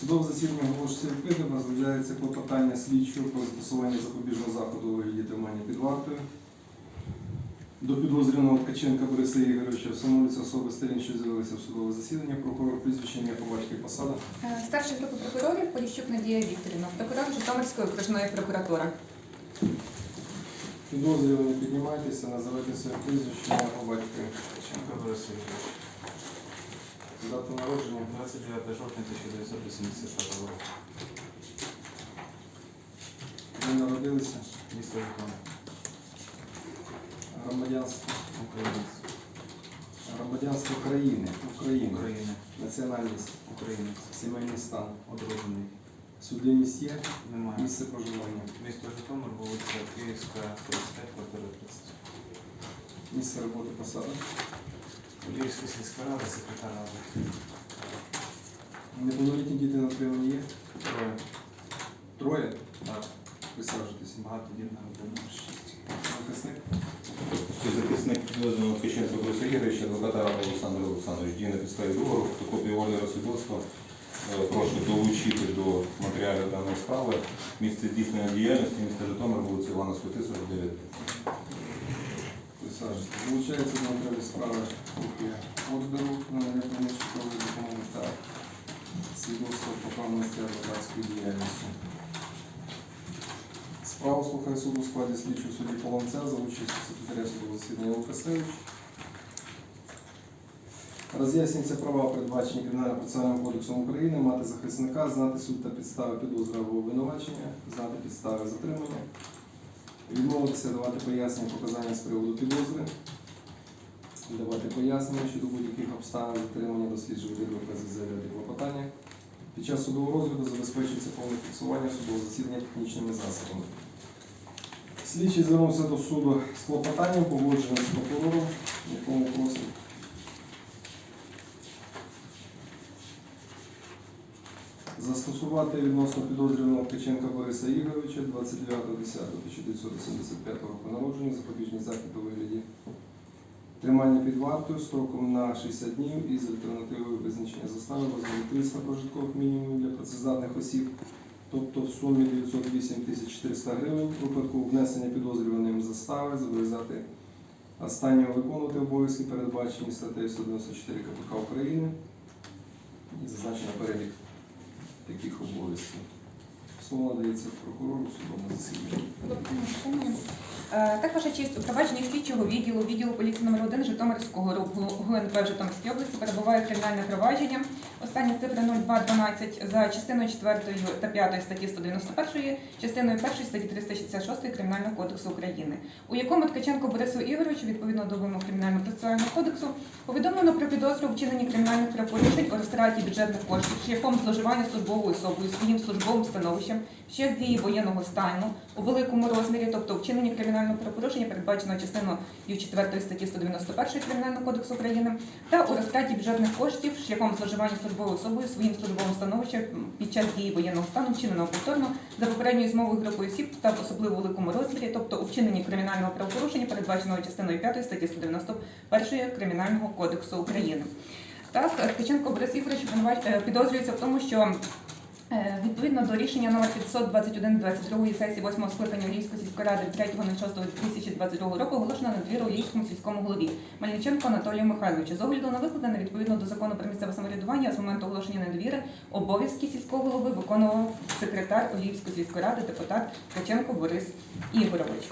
Судове засідання оголошується відкритим, розглядається клопотання слідчого про застосування запобіжного заходу у вигляді тримання під вартою. До підозрюваного Ткаченка Бориса Ігоровича встановлюються особи сторін, що з'явилися в судове засідання, прокурор прізвище ім'я по батькові посада. Е, Старший групи прокурорів Поліщук Надія Вікторівна, прокурор Житомирської окружної прокуратури. Підозрювані, піднімайтеся, називайте своє прізвище, ім'я по батькові. Шенко Борис Ігорович. Дата народження. 29 жовтня 1985 року. Ви народилися, Місто Житомир. громадянство, Українець. громадянство країни, України, України. національність, Українець. сімейний стан, Одружений. судимість є, Немає. місце проживання, Місто Житомир, вулиця Київська, 35, квартира 30. місце роботи посада. Львівська сільська рада, секретар ради. Неповнолітні діти на отриманні є? Троє. Троє? Так. Присаджуйтесь. Багатодітна родина. Шість. Захисник. Захисник підозрюваного Ткаченка Бориса Ігоровича, адвоката Олександр Олександрович, діє на підставі договору, фотокопію вольного свідоцтва. Е, Прошу долучити до матеріалів даної справи місце здійснення діяльності, місто Житомир, вулиця Івана Свети, 49. Присаджуйтесь. Долучається до матеріалів справи копія ордеру на надання військової допомоги та свідоцтво про правності адвокатської діяльності. Справу слухає суд у складі слідчого судді Полонця за участю секретаря судового засідання Лукасевич. Роз'яснюються права, передбачені Кримінально-процесуальним кодексом України, мати захисника, знати суть та підстави підозри або обвинувачення, знати підстави затримання, відмовитися давати пояснення показання з приводу підозри, давати пояснення щодо будь-яких обставин затримання досліджень докази заявляти клопотання. Під час судового розгляду забезпечується повне фіксування судового засідання технічними засобами. Слідчий звернувся до суду з клопотанням, погодженим з прокурором, якому просить застосувати відносно підозрюваного Ткаченка Бориса Ігоровича 29.10.1985 року народження запобіжний захід у вигляді тримання під вартою строком на 60 днів із альтернативою визначення застави в розмірі 300 прожиткових мінімумів для працездатних осіб, тобто в сумі 908 400 гривень. У випадку внесення підозрюваним застави зобов'язати останнього виконувати обов'язки, передбачені статтею 194 КПК України. І зазначено перелік таких обов'язків. Слово надається прокурору судовому засіданні. Е, Так, ваша честь, у провадженні слідчого відділу, відділу поліції номер 1 Житомирського ГУНП в Житомирській області перебуває кримінальне провадження. Остання цифра 0212 за частиною 4 та 5 статті 191, частиною 1 статті 366 Кримінального кодексу України, у якому Ткаченко Борису Ігоровичу, відповідно до вимог Кримінального процесуального кодексу, повідомлено про підозру в вчиненні кримінальних правопорушень у розтраті бюджетних коштів шляхом зловживання службовою особою своїм службовим становищем ще з дії воєнного стану у великому розмірі, тобто вчинення кримінального правопорушення, передбаченого частиною 4 статті 191 Кримінального кодексу України, та у розтраті бюджетних коштів шляхом зловживання службовою особою своїм службовим становищем під час дії воєнного стану, вчиненого повторно за попередньою змовою групою осіб та в особливо великому розмірі, тобто у вчиненні кримінального правопорушення, передбаченого частиною 5 статті 191 Кримінального кодексу України. Так, Ткаченко Борис Ігорович е, підозрюється в тому, що Відповідно до рішення номер 521 22 сесії 8 скликання Львівської сільської ради 3.06.2022 року оголошено надвіру Львівському сільському голові Мельниченко Анатолію Михайловичу. З огляду на викладене відповідно до закону про місцеве самоврядування з моменту оголошення недовіри обов'язки сільського голови виконував секретар Львівської сільської ради депутат Ткаченко Борис Ігорович.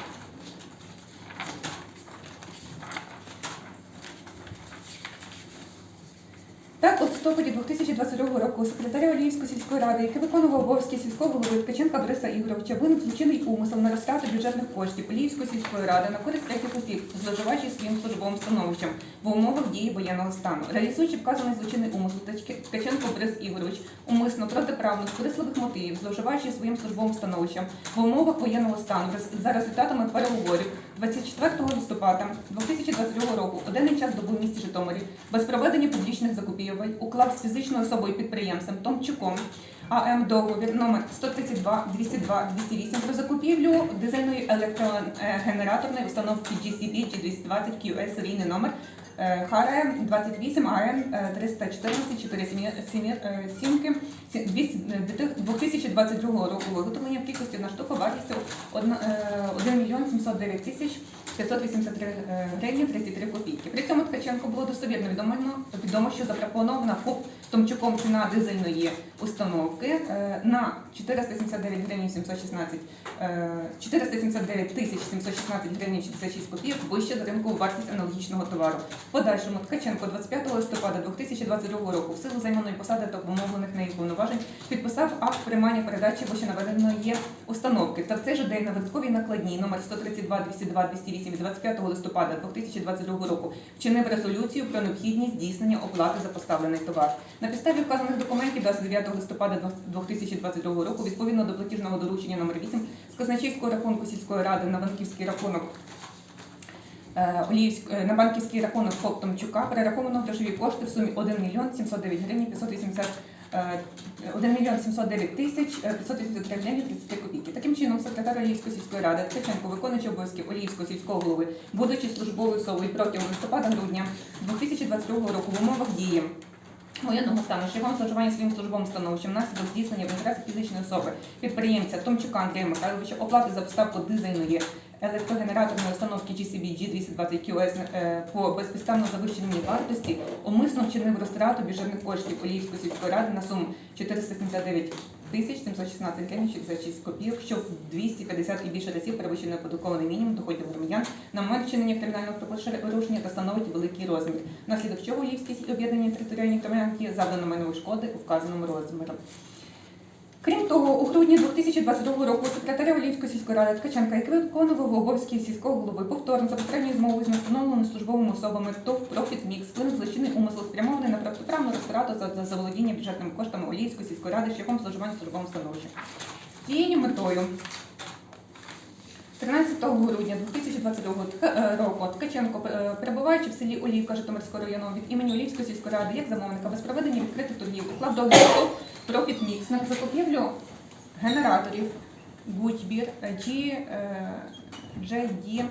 Листопаді 2022 року секретаря Львівської сільської ради, який виконував обов'язки сільського голови Ткаченка Бориса Ігоровича, виник злочинний умисел на розтрати бюджетних коштів Львівської сільської ради на користь третіх осіб, зловживаючи своїм службовим становищем в умовах дії воєнного стану. Реалізуючи вказаний злочинний умисел, Ткач- Ткаченко Борис Ігорович умисно протиправно з корисливих мотивів, зловживаючи своїм службовим становищем в умовах воєнного стану за результатами переговорів 24 листопада 2022 року денний час доби в місті Житомирі без проведення публічних закупівель уклав з фізичною особою підприємцем Томчуком АМ договір номер 132 202 208 про закупівлю дизельної електрогенераторної установки GCP G220 QS серійний номер е, ХР 28 АН е, 314 4 сімки 2022 року виготовлення в кількості на штуку вартістю 1 мільйон 709 тисяч 583 е, гривні 33 копійки. При цьому Ткаченко було достовірно відомо, відомо що запропонована ФОП Томчуком ціна дизельної установки е, на 479 гривень 716 е, 479 тисяч 716 гривень 66 копійок вище за ринкову вартість аналогічного товару. Подальшому Ткаченко 25 листопада 2022 року в силу займаної посади та обумовлених нею повноважень підписав акт приймання передачі вище наведеної установки. Та в цей же день на видатковій накладній номер 132 202 208 від 25 листопада 2022 року вчинив резолюцію про необхідність здійснення оплати за поставлений товар. На підставі вказаних документів 29 листопада 2022 року відповідно до платіжного доручення номер 8 з казначейського рахунку сільської ради на банківський рахунок е, е, на банківський рахунок ФОП Томчука перераховано грошові кошти в сумі 1 мільйон 709 гривень 580 е, 1 мільйон 709 тисяч е, 583 гривні 33 копійки. Таким чином, секретар Оліївської сільської ради Ткаченко, виконуючи обов'язки Оліївського сільського голови, будучи службовою особою протягом листопада-грудня 2022 року в умовах дії воєнного стану шляхом зловживання своїм службовим становищем внаслідок здійснення в інтересах фізичної особи підприємця Томчука Андрія Михайловича. Оплати за поставку дизельної електрогенераторної установки GCBG G220 QS по безпідставно завищеній вартості умисно вчинив розтрату бюджетних коштів Поліївської сільської ради на суму 479 тисяч 716 гривень 66 копійок, що в 250 і більше разів перевищує податковий мінімум доходів громадян на момент вчинення кримінального порушення та становить великий розмір, внаслідок чого Львівській об'єднані територіальні громадянки завдано майнової шкоди у вказаному розмірі. Крім того, у грудні 2022 року секретаря Олівської сільської ради Ткаченка, який виконував обов'язки сільського голови, повторно за потребні змови з нестановленими службовими особами ТОВ «Профіт Мікс» вплинув злочинний умисел спрямований на протиправну розтрату за заволодіння бюджетними коштами Олівської сільської ради шляхом зловживання службовим становищем. З цією метою 13 грудня 2022 е, року Ткаченко, е, перебуваючи в селі Олівка Житомирського району від імені Олівської сільської ради як замовника без проведення відкритих торгів уклав договір Mix на закупівлю генераторів Гучбір G, е, JD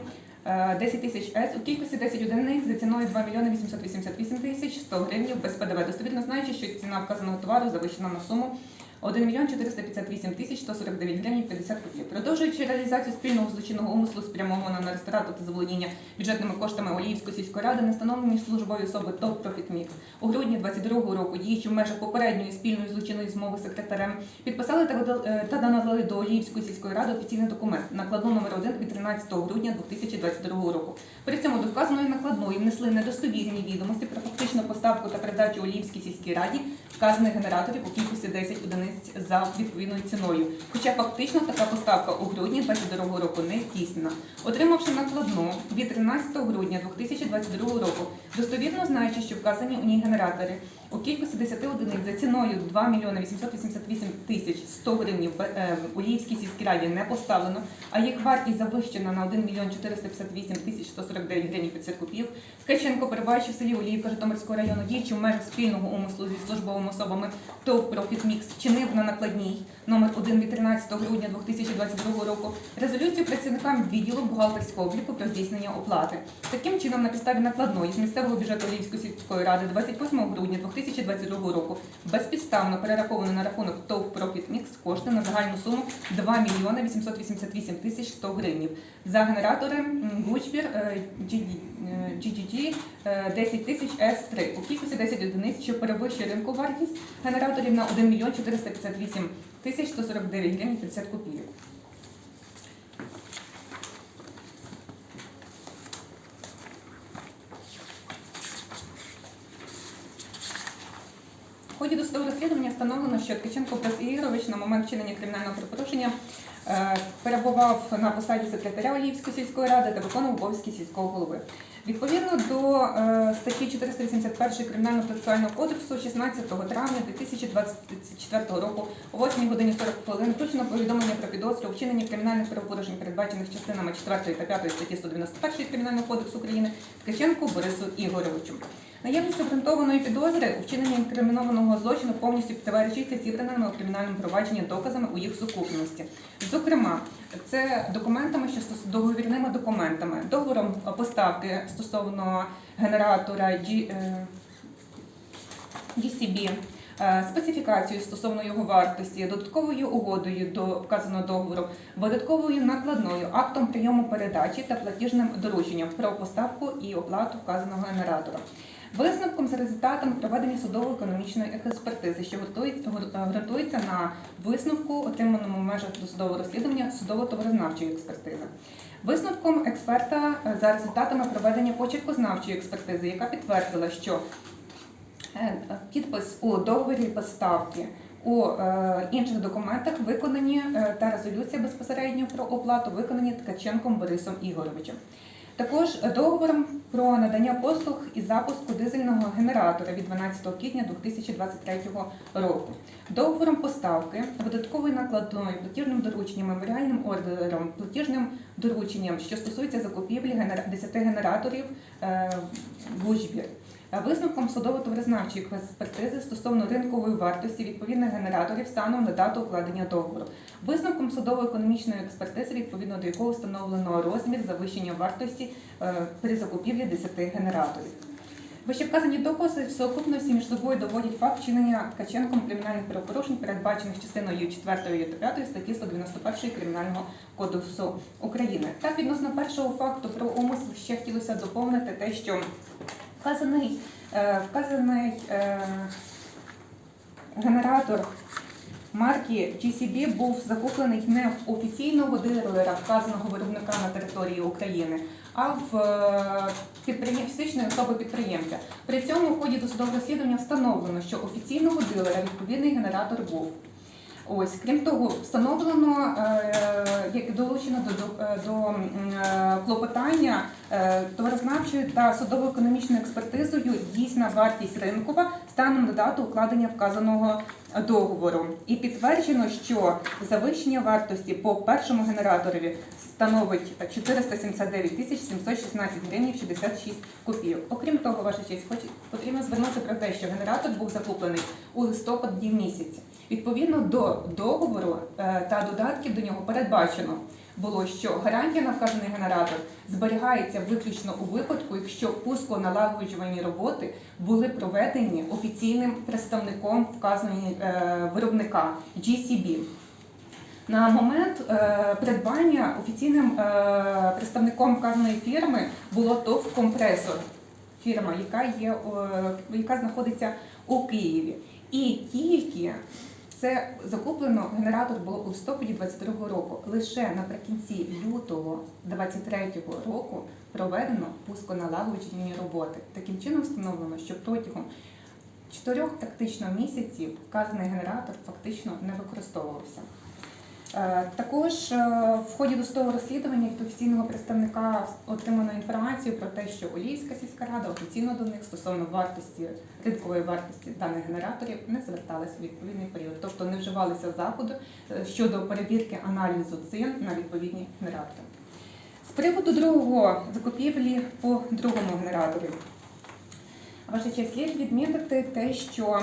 е, 10 тисяч С у кількості 10 одиниць за ціною 2 мільйони 888 тисяч 100 гривень без ПДВ. Достовірно знаючи, що ціна вказаного товару завищена на суму 1 мільйон 458 тисяч 149 гривень 50 копійок. Продовжуючи реалізацію спільного злочинного умислу спрямованого на ресторату та заволодіння бюджетними коштами Оліївської сільської ради, не встановлені службові особи ТОП Mix у грудні 22 року, діючи в межах попередньої спільної злочинної змови з секретарем, підписали е, та надали до Оліївської сільської ради офіційний документ накладну номер 1 від 13 грудня 2022 року. При цьому до вказаної накладної внесли недостовірні відомості про фактичну поставку та передачу Оліївській сільській раді вказаних генераторів у кількості 10 одиниць за відповідною ціною. Хоча фактично така поставка у грудні 2022 року не здійснена. Отримавши накладну від 13 грудня 2022 року, достовірно знаючи, що вказані у ній генератори у кількості 10 одиниць за ціною 2 мільйони 888 тисяч 100 гривень в е, у Львівській сільській раді не поставлено, а їх вартість завищена на 1 мільйон 458 тисяч 149 гривень 50 копійок. Ткаченко, перебуваючи в селі Оліївка Житомирського району, діючи в межах спільного умислу зі службовими особами ТОВ «Профіт Мікс», вчинив на накладній номер 1 від 13 грудня 2022 року резолюцію працівникам відділу бухгалтерського обліку про здійснення оплати. Таким чином, на підставі накладної з місцевого бюджету Оліївської сільської ради 28 грудня 2022 року. Безпідставно перераховано на рахунок ТОВ «Профіт Мікс» кошти на загальну суму 2 мільйони 888 тисяч 100 гривень за генератори Гучбір GGG 10 тисяч С3 у кількості 10 одиниць, що перевищує ринку вартість генераторів на 1 мільйон 458 тисяч 149 гривень 50 копійок. Ході досудового розслідування встановлено, що Ткаченко Борис Ігорович на момент вчинення кримінального правопорушення е, перебував на посаді секретаря Олівської сільської ради та виконував обов'язки сільського голови. Відповідно до е, статті 481 Кримінального процесуального кодексу 16 травня 2024 року о 8 годині 40 хвилин вручено повідомлення про підозру у вчиненні кримінальних правопорушень, передбачених частинами 4 та 5 статті 191 Кримінального кодексу України Ткаченку Борису Ігоровичу. Наявність обґрунтованої підозри у вчиненні інкримінованого злочину повністю підтверджується зібраними у кримінальному провадженні доказами у їх сукупності. Зокрема, це документами, що стос- договірними документами, договором поставки стосовно генератора G, е, GCB, е, специфікацією стосовно його вартості, додатковою угодою до вказаного договору, видатковою накладною, актом прийому передачі та платіжним дорученням про поставку і оплату вказаного генератора. Висновком за результатами проведення судово-економічної експертизи, що готується- ґрунтується на висновку, отриманому в межах досудового розслідування судово-товарознавчої експертизи. Висновком експерта е, за результатами проведення почеркознавчої експертизи, яка підтвердила, що Е, Підпис у договорі поставки у е, інших документах виконані е, та резолюція безпосередньо про оплату виконані Ткаченком Борисом Ігоровичем. Також договором про надання послуг із запуску дизельного генератора від 12 квітня 2023 року. Договором поставки, видатковою накладною, платіжним дорученням, меморіальним ордером, платіжним дорученням, що стосується закупівлі генера- 10 генераторів е, в Ужбір. Висновком судово-товаризнавчої експертизи стосовно ринкової вартості відповідних генераторів станом на дату укладення договору. Висновком судово-економічної експертизи, відповідно до якого встановлено розмір завищення вартості е, при закупівлі 10 генераторів. Вищевказані докази в сукупності між собою доводять факт вчинення Ткаченком кримінальних правопорушень, передбачених частиною 4 та 5 статті 191 Кримінального кодексу України. Так, відносно першого факту про умисел ще хотілося доповнити те, що вказаний, е, вказаний е, генератор марки GCB був закуплений не в офіційного дилера вказаного виробника на території України, а в е, фізичної особи підприємця. При цьому в ході досудового розслідування встановлено, що офіційного дилера відповідний генератор був. Ось, крім того, встановлено, е, як долучено до, до, е, е, клопотання товарознавчою та судово-економічною експертизою дійсна вартість ринкова станом на дату укладення вказаного договору. І підтверджено, що завищення вартості по першому генераторові становить 479 тисяч 716 гривень 66 копійок. Окрім того, ваша честь, хоч потрібно звернути про те, що генератор був закуплений у листопаді місяці. Відповідно до договору е, та додатків до нього передбачено було, що гарантія на вказаний генератор зберігається виключно у випадку, якщо пусконалагоджувальні роботи були проведені офіційним представником вказаної е, виробника GCB. На момент е, придбання офіційним представником вказаної фірми було ТОВ компресор, фірма, яка є яка знаходиться у Києві. І тільки це закуплено генератор було у листопаді 22 року. Лише наприкінці лютого 23 року проведено пусконалагоджені роботи. Таким чином встановлено, що протягом чотирьох тактично місяців вказаний генератор фактично не використовувався. Е, Також е, в ході досудового розслідування від офіційного представника отримано інформацію про те, що Олійська сільська рада офіційно до них стосовно вартості ринкової вартості даних генераторів не зверталася в відповідний період, тобто не вживалися заходи е, щодо перевірки аналізу цін на відповідні генератори. З приводу другого закупівлі по другому генераторі. Ваша честь, слід відмітити те, що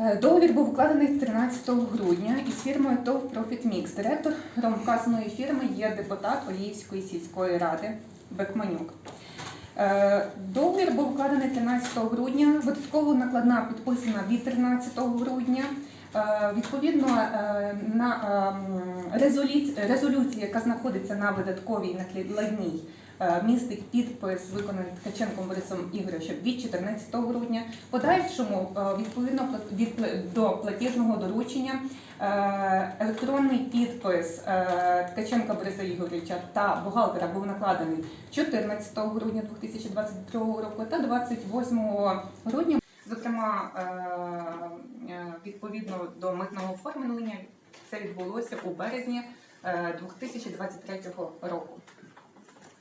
Договір був укладений 13 грудня із фірмою ТОВ Mix. Директором вказаної фірми є депутат Оліївської сільської ради Бекманюк. Е, Договір був укладений 13 грудня, видатково накладна підписана від 13 грудня. Е, Відповідно е, на ем, резолюції, яка знаходиться на видатковій накладній, е, містить підпис, виконаний Ткаченком Борисом Ігоровичем від 14 грудня. Подальшому, е, відповідно до платіжного доручення, е, електронний підпис е, Ткаченка Бориса Ігоровича та бухгалтера був накладений 14 грудня 2022 року та 28 грудня. Зокрема, е, е, відповідно до митного оформлення, це відбулося у березні е, 2023 року.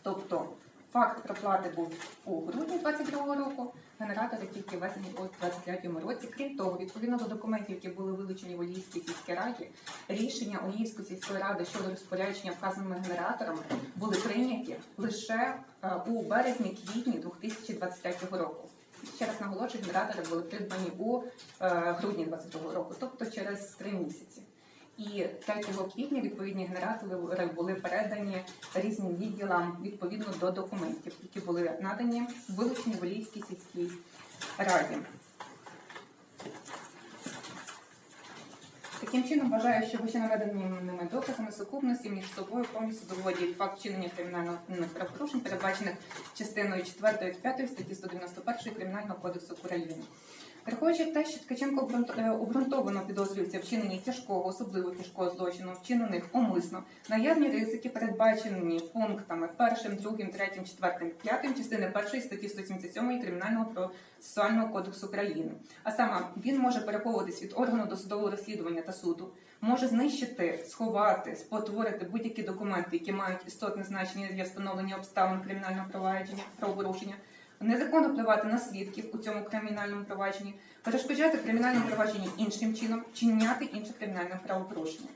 Тобто Факт проплати був у грудні 22 року, генератори тільки ввезені у 23 році. Крім того, відповідно до документів, які були вилучені в Оліївській сільській раді, рішення Оліївської сільської ради щодо розпорядження вказаними генераторами були прийняті лише е, у березні-квітні 2023 року. Ще раз наголошую, генератори були придбані у е, грудні 22 року, тобто через три місяці. І 3 квітня відповідні генератори були передані різним відділам відповідно до документів, які були надані вилучені в Олійській сільській раді. Таким чином вважаю, що вище наведеними доказами сукупності між собою повністю доводять факт вчинення кримінальних правопорушень, передбачених частиною 4 та 5 статті 191 Кримінального кодексу України. Враховуючи те, що Ткаченко е, обґрунтовано підозрюється вчиненні тяжкого, особливо тяжкого злочину, вчинених умисно, наявні ризики передбачені пунктами 1, 2, 3, 4, 5 частини 1 статті 177 Кримінального процесуального кодексу України. А саме він може переховуватись від органу досудового розслідування та суду, може знищити, сховати, спотворити будь-які документи, які мають істотне значення для встановлення обставин кримінального провадження правопорушення, незаконно впливати на свідків у цьому кримінальному провадженні, перешкоджати кримінальному провадженні іншим чином, чиняти інше кримінальне правопорушення.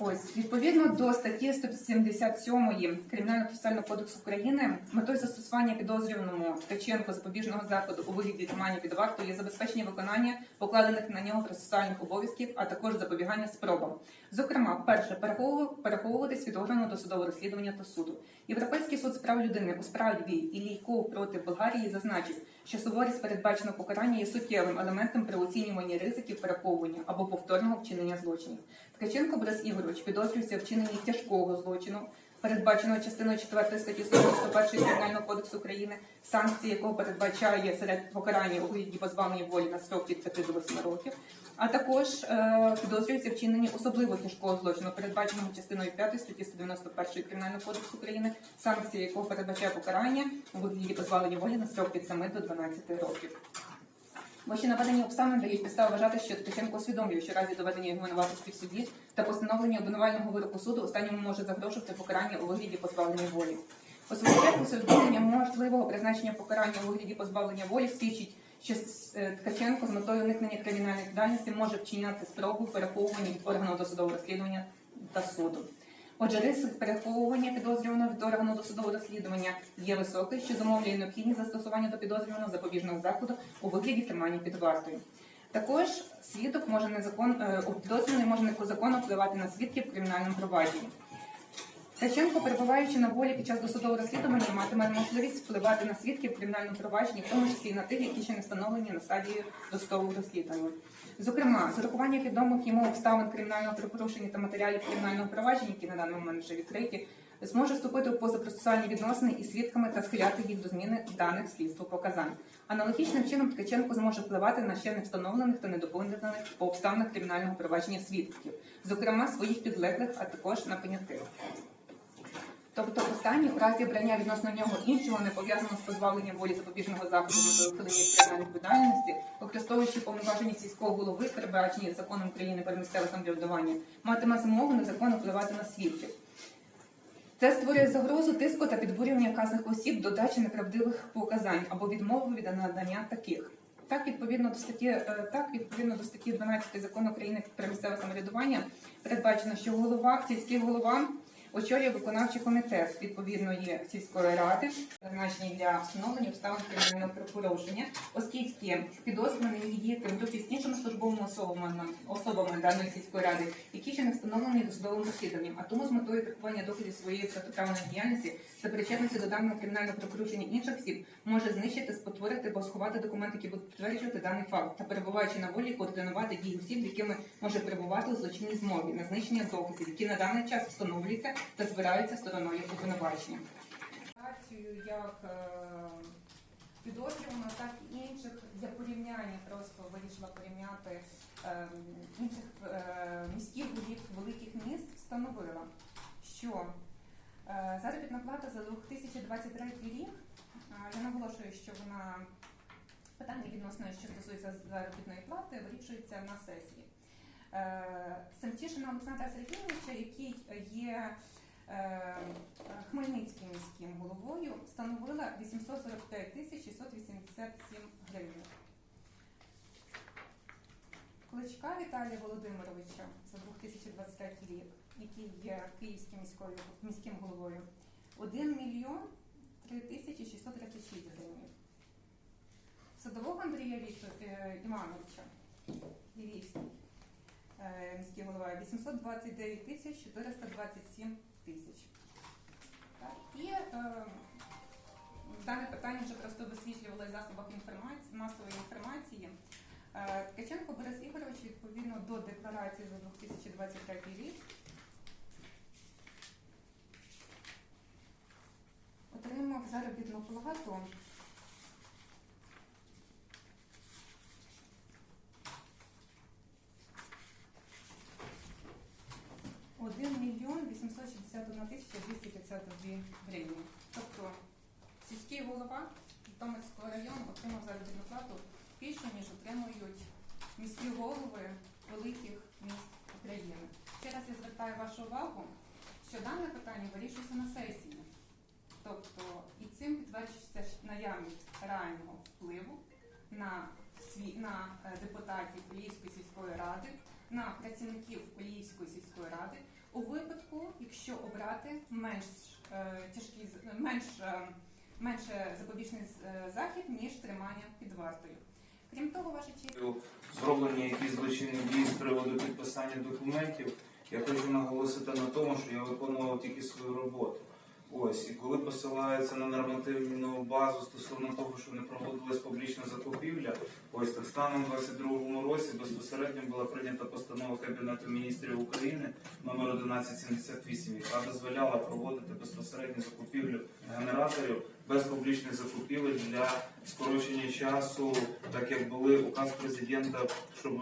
Ось відповідно до статті 177 Кримінального процесуального кодексу України метою застосування підозрюваному Ткаченко запобіжного заходу у вигляді тримання під вартою є забезпечення виконання покладених на нього процесуальних обов'язків, а також запобігання спробам. Зокрема, перше перехову- переховуватись від органу досудового розслідування та суду. Європейський суд з прав людини у справі Ілійко проти Болгарії зазначив, що суворість передбаченого покарання є суттєвим елементом при оцінюванні ризиків переховування або повторного вчинення злочинів. Ткаченко Борис Ігорович підозрюється вчиненні тяжкого злочину, передбаченого частиною 4 статті 191 Кримінального кодексу України, санкції якого передбачає серед покарання у вигляді позбавлення волі на строк від 5 до 8 років, а також е, підозрюється в вчиненні особливо тяжкого злочину, передбаченого частиною 5 статті 191 Кримінального кодексу України, санкції якого передбачає покарання у вигляді позбавлення волі на строк від 7 до 12 років. Вище наведені обставини дають підстави вважати, що Ткаченко усвідомлює, що разі доведення його винуватості в суді та постановлення обвинувального вироку суду останньому може загрожувати покарання у вигляді позбавлення волі. Свою усвідомлення можливого призначення покарання у вигляді позбавлення волі свідчить, що е, Ткаченко з метою уникнення кримінальної відповідальності може вчиняти спробу переховування від органу досудового розслідування та суду. Отже, ризик переховування підозрюваного від органу досудового розслідування є високий, що зумовлює необхідність застосування до підозрюваного запобіжного заходу у вигляді тримання під вартою. Також свідок може незакон е, підозрюваний може незаконно впливати на свідків в кримінальному провадженні. Ткаченко, перебуваючи на волі під час досудового розслідування, матиме можливість впливати на свідків в кримінальному провадженні, в тому числі і на тих, які ще не встановлені на стадії досудового розслідування. Зокрема, з урахуванням відомих йому обставин кримінального правопорушення та матеріалів кримінального провадження, які на даний момент вже відкриті, зможе вступити у позапроцесуальні відносини із свідками та схиляти їх до зміни даних слідства показань. Аналогічним чином Ткаченко зможе впливати на ще не встановлених та недоповнених по обставинах кримінального провадження свідків, зокрема своїх підлеглих, а також на понятих. Тобто останній у разі обрання відносно нього іншого не пов'язаного з позбавленням волі запобіжного заходу на ухилення кримінальної відповідальності, використовуючи повноваження сільського голови, передбачені законом України про місцеве самоврядування, матиме змогу незаконно впливати на свідків. Це створює загрозу тиску та підбурювання вказаних осіб до дачі неправдивих показань або відмови від надання таких. Так, відповідно до статті, е, так, відповідно до статті 12 закону України про місцеве самоврядування передбачено, що голова, сільський голова очолює виконавчий комітет відповідної сільської ради, призначений для встановлення обставин кримінального правопорушення, оскільки підозрюваний міг діяти в групі з службовими особами, особами даної сільської ради, які ще не встановлені досудовим розслідуванням, а тому з метою приховання доходів своєї протиправної діяльності та причетності до даного кримінального правопорушення інших осіб може знищити, спотворити або сховати документи, які будуть підтверджувати даний факт, та перебуваючи на волі, координувати дії осіб, якими може перебувати у злочинній змові на знищення доказів, які на даний час встановлюються та збираються стороною обвинувачення. Як е, підозрюваного, так і інших для порівняння просто вирішила порівняти е, інших е, міських голів великих міст, встановила, що заробітна плата за 2023 рік, я наголошую, що вона питання відносно, що стосується заробітної плати, вирішується на сесії. Е, Семтішина Олександра Сергійовича, який є е, Хмельницьким міським головою становила 845 тисяч 687 гривень. Кличка Віталія Володимировича за 2023 рік, який є київським міською, міським головою, 1 мільйон 3 тисячі 636 гривень. Садового Андрія Віктор Івановича, Львівський, міський голова, 829 тисяч 427 тисяч. І е, дане питання вже просто висвітлювали в засобах інформації, масової інформації. Е, Ткаченко Борис Ігорович відповідно до декларації за 2023 рік отримав заробітну плату один мільйон 861 тисяча 252 гривні. Тобто сільський голова Житомирського району отримав заробітну плату більше, ніж отримують міські голови великих міст України. Ще раз я звертаю вашу увагу, що дане питання вирішується на сесії. Тобто і цим підтверджується наявність реального впливу на, на е, депутатів Поліївської сільської ради, на працівників Поліївської сільської ради у випадку, якщо обрати менш е, тяжкий з- менш, е, менше запобіжний е, захід, ніж тримання під вартою. Крім того, ваша честь. Зроблені якісь злочинні дії з приводу підписання документів. Я хочу наголосити на тому, що я виконував тільки свою роботу. Ось, і коли посилається на нормативну базу стосовно того, що не проводилась публічна закупівля, ось так станом у 2022 році безпосередньо була прийнята постанова Кабінету міністрів України номер 1178, яка дозволяла проводити безпосередню закупівлю генераторів без публічних закупівель для скорочення часу, так як були указ президента, щоб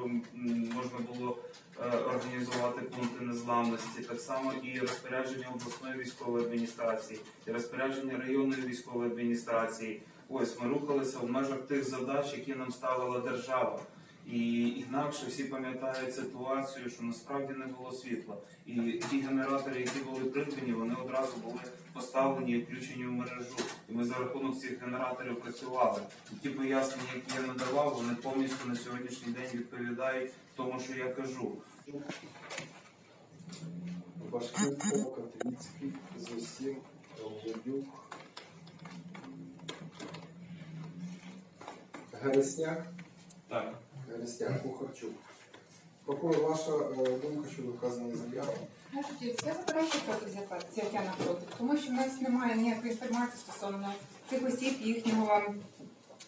можна було е, організувати пункти незламності, так само і розпорядження обласної військової адміністрації, і розпорядження районної військової адміністрації. Ось ми рухалися в межах тих задач, які нам ставила держава. І інакше всі пам'ятають ситуацію, що насправді не було світла. І ті генератори, які були придбані, вони одразу були поставлені і включені в мережу. І ми за рахунок цих генераторів працювали. І ті пояснення, які я надавав, вони повністю на сьогоднішній день відповідають тому, що я кажу. Башкирко, Катовіцький, Зосім, Гересняк, Так. Гересняк, Кухарчук. Прокурор, ваша е, думка щодо вказаної заяви? Я заперечую проти взяття на проти, тому що в нас немає ніякої інформації стосовно цих осіб, їхнього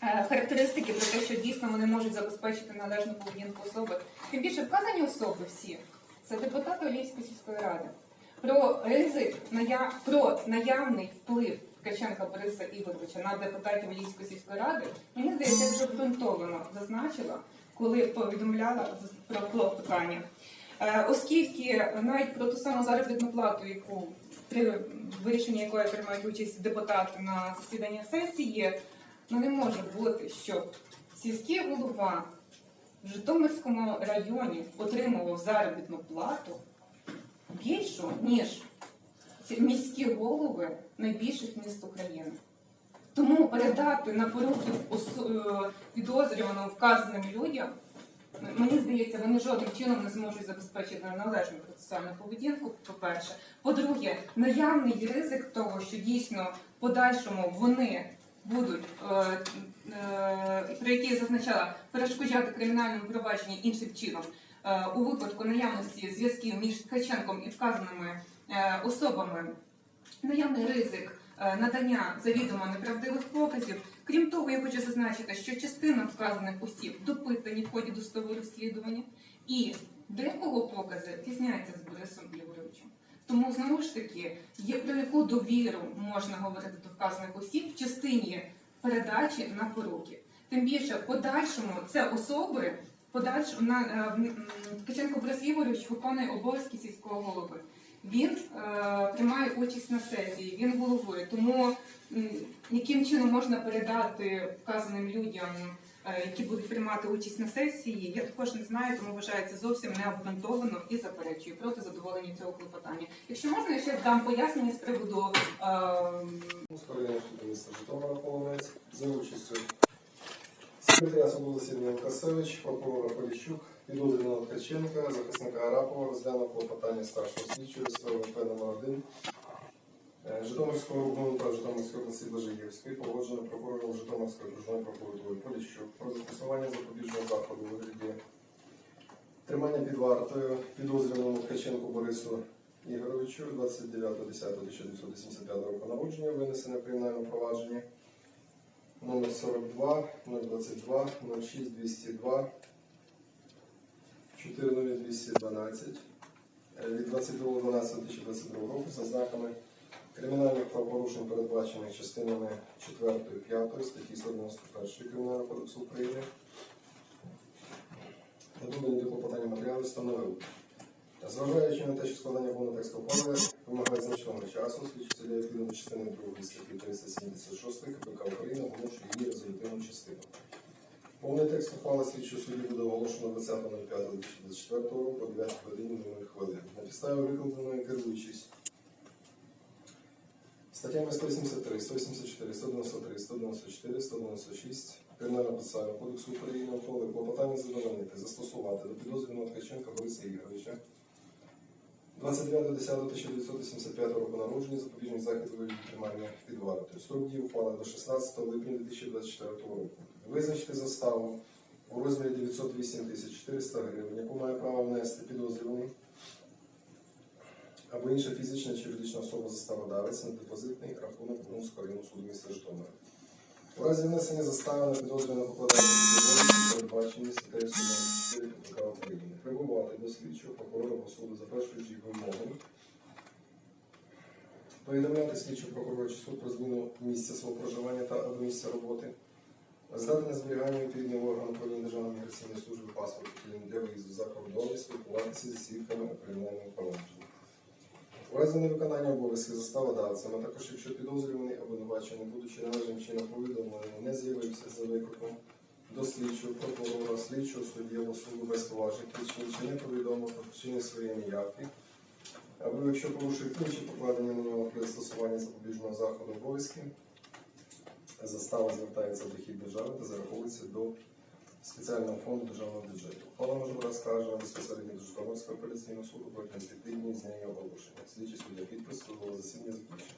е, характеристики про те, що дійсно вони можуть забезпечити належну поведінку особи. Тим більше вказані особи всі це депутати Олівської сільської ради. Про ризик про наявний вплив Ткаченка Бориса Ігоровича на депутатів Олівської сільської ради, мені здається, вже ґрунтовано зазначила, коли повідомляла про клопотання. Е, Оскільки навіть про ту саму заробітну плату, яку при вирішенні якої приймають участь депутати на засіданні сесії, ну не може бути, щоб сільський голова в Житомирському районі отримував заробітну плату більшу, ніж ці міські голови найбільших міст України. Тому передати на поруки е, підозрюваним вказаним людям Мені здається, вони жодним чином не зможуть забезпечити належну процесуальну поведінку. По-перше, по-друге, наявний ризик того, що дійсно в подальшому вони будуть, е, е, про які я зазначала, перешкоджати кримінальному провадженні іншим чином у випадку наявності зв'язків між Ткаченком і вказаними особами, наявний ризик е, надання завідомо неправдивих показів. Крім того, я хочу зазначити, що частина вказаних осіб допитані в ході досудового розслідування, і декого покази різняються з Борисом Ігоровичем. Тому знову ж таки, є про яку довіру можна говорити до вказаних осіб в частині передачі на поруки. Тим більше в подальшому це особи. Подальшому на е, Ткаченко Борис Ігорович виконує обов'язки сільського голови. Він е, приймає участь на сесії, він головує. Тому яким чином можна передати вказаним людям е, які будуть приймати участь на сесії. Я також не знаю, тому вважаю це зовсім необґрунтовано і заперечую проти задоволення цього клопотання. Якщо можна, я ще дам пояснення з приводу е, міста Житомира Полонець за участю секретаря суду засідання Лукасевич, прокурора Поліщук, підозрюваного Ткаченка, захисника Арапова розглянув клопотання старшого слідчого СВВП номер 1 е, Житомирського ГУНП Житомирської області Блажиєвської, погоджено прокурором Житомирської окружної прокуратури. Поліщук. Про застосування запобіжного заходу у вигляді тримання під вартою підозрюваному Ткаченку Борису Ігоровичу 29.10.1985 року народження, винесене в кримінальному провадженні номер 42 022 06 202 40212 е, від 22.12.2022 року за знаками кримінальних правопорушень, передбачених частинами 4, 5 статті 191 Кримінального кодексу України. Додані до клопотання матеріали встановив. Зважаючи на те, що складання повного тексту ухвали вимагає значного часу, слідчі суддя відповідно частини 2 статті 376 КПК України оголошує її частину. Повний текст ухвали слідчого судді буде оголошено 20.05.2024 року о 9 годині 00 хвилин. На підставі викладеної керуючись статтями 183, 184, 193, 194, 196 Кримінального процесуального кодексу України ухвали клопотання задовольнити, застосувати до підозрюваного Ткаченка Бориса Ігоровича 29.10.1985 року народження запобіжний захід вигляді тримання під вартою. Строк дії ухвали до 16 липня 2024 року. Визначити заставу у розмірі 908 400 гривень, яку має право внести підозрюваний або інша фізична чи юридична особа заставодавець на депозитний рахунок Бунського району суду міста Житомира. У разі внесення застави на підозрюваного покладання відповідальності передбачені статтею 194 КПК України. Прибувати до слідчого прокурора або суду за першою ж їх вимогою. Повідомляти слідчого прокурора чи суд про зміну місця свого проживання та або місця роботи. Здати зберігання відповідного органу управління Державної міграційної служби паспорту для виїзду за кордон спілкуватися зі свідками у кримінальному провадженні. У разі невиконання обов'язків заставодавцем, а також якщо підозрюваний обвинувачений, будучи належним чином повідомленим, не з'явився за викликом до слідчого прокурора, слідчого суддєвого суду без поважних причин, чи не повідомив про причини своєї неявки, або якщо порушив інші покладені на нього при застосуванні запобіжного заходу обов'язки, застава звертається в дохід держави та зараховується до спеціального фонду державного бюджету. Ухвала може бути скаржена безпосередньо до Житомирського апеляційного суду про 5 з неї оголошення. Слідчий суддя підпис судового засідання закінчено.